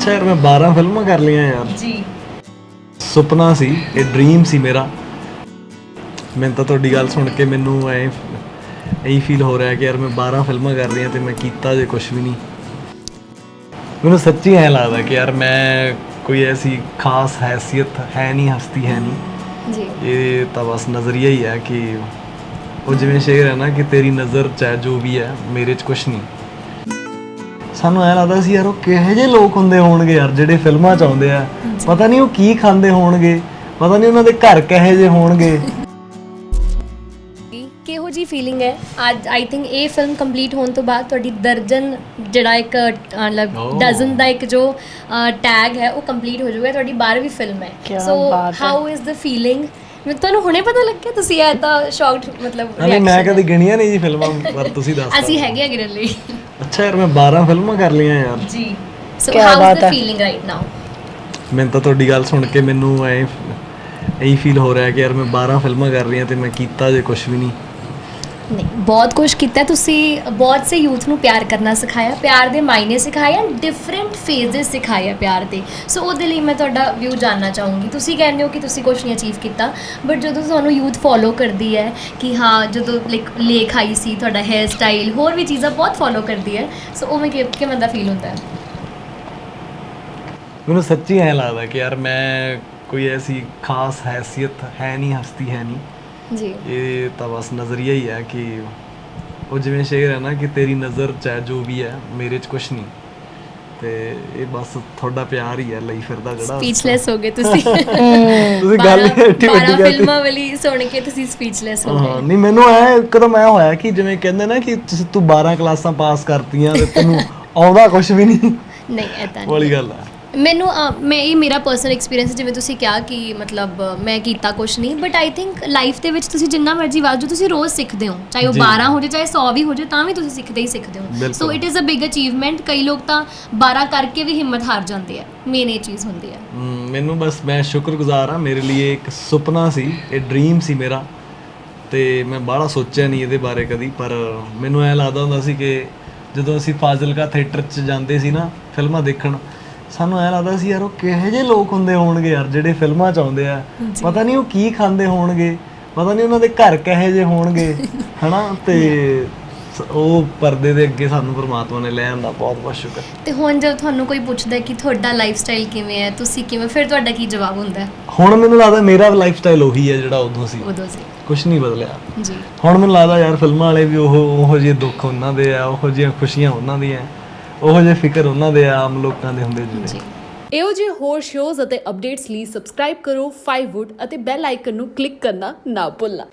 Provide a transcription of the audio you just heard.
ਅੱਛਾ ਯਾਰ ਮੈਂ 12 ਫਿਲਮਾਂ ਕਰ ਲਈਆਂ ਯਾਰ। ਜੀ। ਸੁਪਨਾ ਸੀ ਇਹ ਡ੍ਰੀਮ ਸੀ ਮੇਰਾ। ਮੈਨੂੰ ਤਾਂ ਤੁਹਾਡੀ ਗੱਲ ਸੁਣ ਕੇ ਮੈਨੂੰ ਐ ਇਹੀ ਫੀਲ ਹੋ ਰਿਹਾ ਕਿ ਯਾਰ ਮੈਂ 12 ਫਿਲਮਾਂ ਕਰ ਲਈਆਂ ਤੇ ਮੈਂ ਕੀਤਾ ਜੇ ਕੁਝ ਵੀ ਨਹੀਂ। ਮੈਨੂੰ ਸੱਚੀ ਐ ਲੱਗਦਾ ਕਿ ਯਾਰ ਮੈਂ ਕੋਈ ਐਸੀ ਖਾਸ ਹੈਸੀਅਤ ਹੈ ਨਹੀਂ ਹਸਤੀ ਹੈ ਨਹੀਂ। ਜੀ। ਇਹ ਤਾਂ ਬਸ ਨਜ਼ਰੀਆ ਹੀ ਹੈ ਕਿ ਉਹ ਜਿਵੇਂ ਸ਼ੇਰ ਹੈ ਨਾ ਕਿ ਤੇਰੀ ਨਜ਼ਰ ਚ ਹੈ ਜੋ ਵੀ ਹੈ ਮੇਰੇ ਚ ਕੁਝ ਨਹੀਂ। ਸਾਨੂੰ ਐ ਲੱਗਦਾ ਸੀ ਯਾਰ ਉਹ ਕਿਹੋ ਜਿਹੇ ਲੋਕ ਹੁੰਦੇ ਹੋਣਗੇ ਯਾਰ ਜਿਹੜੇ ਫਿਲਮਾਂ ਚ ਆਉਂਦੇ ਆ। ਪਤਾ ਨਹੀਂ ਉਹ ਕੀ ਖਾਂਦੇ ਹੋਣਗੇ। ਪਤਾ ਨਹੀਂ ਉਹਨਾਂ ਦੇ ਘਰ ਕਿਹੋ ਜਿਹੇ ਹੋਣਗੇ। ਕਿਹੋ ਜੀ ਫੀਲਿੰਗ ਹੈ? ਅੱਜ ਆਈ ਥਿੰਕ ਇਹ ਫਿਲਮ ਕੰਪਲੀਟ ਹੋਣ ਤੋਂ ਬਾਅਦ ਤੁਹਾਡੀ ਦਰਜਨ ਜਿਹੜਾ ਇੱਕ ਮਤਲਬ. ਡਜ਼ਨ ਦਾ ਇੱਕ ਜੋ ਟੈਗ ਹੈ ਉਹ ਕੰਪਲੀਟ ਹੋ ਜਾਊਗਾ। ਤੁਹਾਡੀ 12ਵੀਂ ਫਿਲਮ ਹੈ। So. How is the feeling ਮੈਂ ਤੁਹਾਨੂੰ ਹੁਣੇ ਪਤਾ ਲੱਗਿਆ ਤੁਸੀਂ ਐ ਤਾਂ ਸ਼ੌਕਡ ਮਤਲਬ ਨਹੀਂ ਮੈਂ ਕਦੀ ਗਿਣੀਆਂ ਨਹੀਂ ਜੀ ਫਿਲਮਾਂ ਪਰ ਤੁਸੀਂ ਦੱਸ। ਅਸੀਂ ਹੈਗੇ ਆ ਗਿਰਨ ਲਈ। ਅੱਛਾ ਯਾਰ ਮੈਂ 12 ਫਿਲਮਾਂ ਕਰ ਲਈਆਂ ਯਾਰ। ਜੀ। ਸੋ ਕਿਆ ਹਾਊ ਬਾਤ ਇਜ਼ ਦ ਹੈ। ਫੀਲਿੰਗ ਰਾਈਟ ਨਾਓ ਮੈਨੂੰ ਤਾਂ ਤੁਹਾਡੀ ਗੱਲ ਸੁਣ ਕੇ ਮੈਨੂੰ ਐ ਇਹੀ ਫੀਲ ਹੋ ਰਿਹਾ ਕਿ ਯਾਰ ਮੈਂ 12 ਫਿਲਮਾਂ ਕਰ ਲਈਆਂ ਤੇ ਮੈਂ ਕੀਤਾ ਜੇ ਕੁਝ ਵੀ ਨਹੀਂ। ਨਹੀਂ, ਬਹੁਤ ਕੁਝ ਕੀਤਾ। ਤੁਸੀਂ ਬਹੁਤ ਸੇ ਯੂਥ ਨੂੰ ਪਿਆਰ ਕਰਨਾ ਸਿਖਾਇਆ, ਪਿਆਰ ਦੇ ਮਾਇਨੇ ਸਿਖਾਏ ਡਿਫਰੈਂਟ ਫੇਜ਼ਸ ਸਿਖਾਏ ਆ ਪਿਆਰ ਦੇ। ਸੋ ਉਹਦੇ ਲਈ ਮੈਂ ਤੁਹਾਡਾ ਵਿਊ ਜਾਨਣਾ ਚਾਹੂੰਗੀ। ਤੁਸੀਂ ਕਹਿੰਦੇ ਹੋ ਕਿ ਤੁਸੀਂ ਕੁਝ ਨਹੀਂ ਅਚੀਵ ਕੀਤਾ ਬਟ ਜਦੋਂ ਤੁਹਾਨੂੰ ਯੂਥ ਫੋਲੋ ਕਰਦੀ ਹੈ ਕਿ ਹਾਂ, ਜਦੋਂ ਲਾਈਕ ਲੇਖ ਆਈ ਸੀ, ਤੁਹਾਡਾ ਹੇਅਰ ਸਟਾਈਲ ਹੋਰ ਵੀ ਚੀਜ਼ਾਂ ਬਹੁਤ ਫੋਲੋ ਕਰਦੀ ਹੈ ਸੋ ਉਹ ਮੈਂ ਕਿ, ਕਿਵੇਂ ਦਾ ਫੀਲ ਹੁੰਦਾ ਹੈ? ਮੈਨੂੰ ਸੱਚੀ ਐ ਲੱਗਦਾ ਕਿ ਯਾਰ ਮੈਂ ਕੋਈ ਐਸੀ ਖਾਸ ਹੈਸੀਅਤ ਹੈ ਨਹੀਂ ਹਸਤੀ ਹੈ ਨਹੀਂ। ਜੀ। ਇਹ ਤਾਂ ਬਸ ਨਜ਼ਰੀਆ ਹੀ ਹੈ ਕਿ ਉਹ ਜਿਵੇਂ ਸ਼ੇਰ ਹੈ ਨਾ ਕਿ ਤੇਰੀ ਨਜ਼ਰ ਚ ਹੈ ਜੋ ਵੀ ਹੈ ਮੇਰੇ ਚ ਕੁਝ ਨਹੀਂ। ਤੇ ਇਹ ਬਸ ਤੁਹਾਡਾ ਪਿਆਰ ਹੀ ਹੈ ਲਈ ਫਿਰਦਾ ਜਿਹੜਾ। ਸਪੀਚਲੈਸ ਹੋ ਗਏ ਤੁਸੀਂ। ਤੁਸੀਂ ਗੱਲ ਐਡੀ ਵੱਡੀ ਕਰਤੀ ਫਿਲਮਾਂ ਵਾਲੀ ਸੁਣ ਕੇ ਤੁਸੀਂ ਸਪੀਚਲੈਸ ਹੋ ਗਏ। ਨਹੀਂ ਮੈਨੂੰ ਐ ਇੱਕਦਮ ਐ ਹੋਇਆ ਕਿ ਜਿਵੇਂ ਕਹਿੰਦੇ ਨਾ ਕਿ ਤੁਸੀਂ ਤੂੰ 12 ਕਲਾਸਾਂ ਪਾਸ ਕਰਤੀਆਂ ਤੇ ਤੈਨੂੰ ਆਉਂਦਾ ਕੁਝ ਵੀ ਨਹੀਂ। ਨਹੀਂ ਐਦਾਂ ਵਾਲੀ ਗੱਲ ਹੈ। ਮੈਨੂੰ ਮੈਂ ਇਹ ਮੇਰਾ ਪਰਸਨਲ ਐਕਸਪੀਰੀਅੰਸ ਜਿਵੇਂ ਤੁਸੀਂ ਕਿਹਾ ਕਿ ਮਤਲਬ ਮੈਂ ਕੀਤਾ ਕੁਝ ਨਹੀਂ ਬਟ ਆਈ ਥਿੰਕ ਲਾਈਫ ਦੇ ਵਿੱਚ ਤੁਸੀਂ ਜਿੰਨਾ ਮਰਜ਼ੀ ਵਾਜੋ ਤੁਸੀਂ ਰੋਜ਼ ਸਿੱਖਦੇ ਹੋ ਚਾਹੇ ਉਹ ਜੀ। 12 ਹੋ ਜਾਏ ਚਾਹੇ 100 ਵੀ ਹੋ ਜਾਏ ਤਾਂ ਵੀ ਤੁਸੀਂ ਸਿੱਖਦੇ ਹੀ ਸਿੱਖਦੇ ਹੋ ਬਿਲਕੁਲ। So it is a big achievement ਕਈ ਲੋਕ ਤਾਂ 12 ਕਰਕੇ ਵੀ ਹਿੰਮਤ ਹਾਰ ਜਾਂਦੇ ਆ ਮੇਨ ਇਹ ਚੀਜ਼ ਹੁੰਦੀ ਹੈ ਹਮ, ਮੈਨੂੰ ਬਸ ਮੈਂ ਸ਼ੁਕਰਗੁਜ਼ਾਰ ਹਾਂ ਮੇਰੇ ਲਈ ਇਹ ਇੱਕ ਸੁਪਨਾ ਸੀ ਇਹ ਡ੍ਰੀਮ ਸੀ ਮੇਰਾ ਤੇ ਮੈਂ ਬਾਹਲਾ ਸੋਚਿਆ ਨਹੀਂ ਇਹਦੇ ਬਾਰੇ ਕਦੀ ਪਰ ਮੈਨੂੰ ਐ ਲੱਗਦਾ ਹੁੰਦਾ ਸੀ ਕਿ ਜਦੋਂ ਅਸੀਂ ਫਾਜ਼ਿਲਕਾ ਥੀਏਟਰ 'ਚ ਜਾਂਦੇ ਸੀ ਨਾ ਫਿਲਮਾਂ ਦੇਖਣ ਸਾਨੂੰ ਐ ਲੱਗਦਾ ਸੀ ਯਾਰ ਉਹ ਕਿਹੋ ਜਿਹੇ ਲੋਕ ਹੁੰਦੇ ਹੋਣਗੇ ਯਾਰ ਜਿਹੜੇ ਫਿਲਮਾਂ 'ਚ ਆਉਂਦੇ ਆ। ਪਤਾ ਨਹੀਂ ਉਹ ਕੀ ਖਾਂਦੇ ਹੋਣਗੇ। ਪਤਾ ਨਹੀਂ ਉਹਨਾਂ ਦੇ ਘਰ ਕਿਹੋ ਜਿਹੇ ਹੋਣਗੇ। ਹਨਾ? ਤੇ ਉਹ ਪਰਦੇ ਦੇ ਅੱਗੇ ਸਾਨੂੰ ਪ੍ਰਮਾਤਮਾ ਨੇ ਲੈ ਆਂਦਾ। ਬਹੁਤ ਬਹੁਤ ਸ਼ੁਕਰ। ਤੇ ਹੁਣ ਜਦ ਤੁਹਾਨੂੰ ਕੋਈ ਪੁੱਛਦਾ ਕਿ ਤੁਹਾਡਾ ਲਾਈਫ ਸਟਾਈਲ ਕਿਵੇਂ ਹੈ ਤੁਸੀਂ ਕਿਵੇਂ ਫਿਰ ਤੁਹਾਡਾ ਕੀ ਜਵਾਬ ਹੁੰਦਾ? ਹੁਣ ਮੈਨੂੰ ਲੱਗਦਾ ਮੇਰਾ ਲਾਈਫ ਸਟਾਈਲ ਉਹੀ ਹੈ ਜਿਹੜਾ ਉਦੋਂ ਸੀ। ਉਦੋਂ ਸੀ। ਕੁਝ ਨਹੀਂ ਬਦਲਿਆ। ਜੀ। ਹੁਣ ਮੈਨੂੰ ਲੱਗਦਾ ਯਾਰ ਫਿਲਮਾਂ ਵਾਲੇ ਵੀ ਉਹ ਉਹੋ ਜਿਹੇ ਦੁੱਖ ਉਹਨਾਂ ਦੇ ਆ ਉਹੋ ਜਿਹੀਆਂ ਖੁਸ਼ੀਆਂ ਉਹਨਾਂ ਦੀਆਂ। ਉਹੋ ਜਿਹੇ ਫਿਕਰ ਉਹਨਾਂ ਦੇ ਆਮ ਲੋਕਾਂ ਦੇ ਹੁੰਦੇ ਜਿਹੜੇ ਇਹੋ ਜਿਹੇ ਹੋਰ ਸ਼ੋਜ਼ ਅਤੇ ਅਪਡੇਟਸ ਲਈ ਸਬਸਕ੍ਰਾਈਬ ਕਰੋ 5wood ਅਤੇ ਬੈਲ ਆਈਕਨ ਨੂੰ ਕਲਿੱਕ ਕਰਨਾ ਨਾ ਭੁੱਲਣਾ।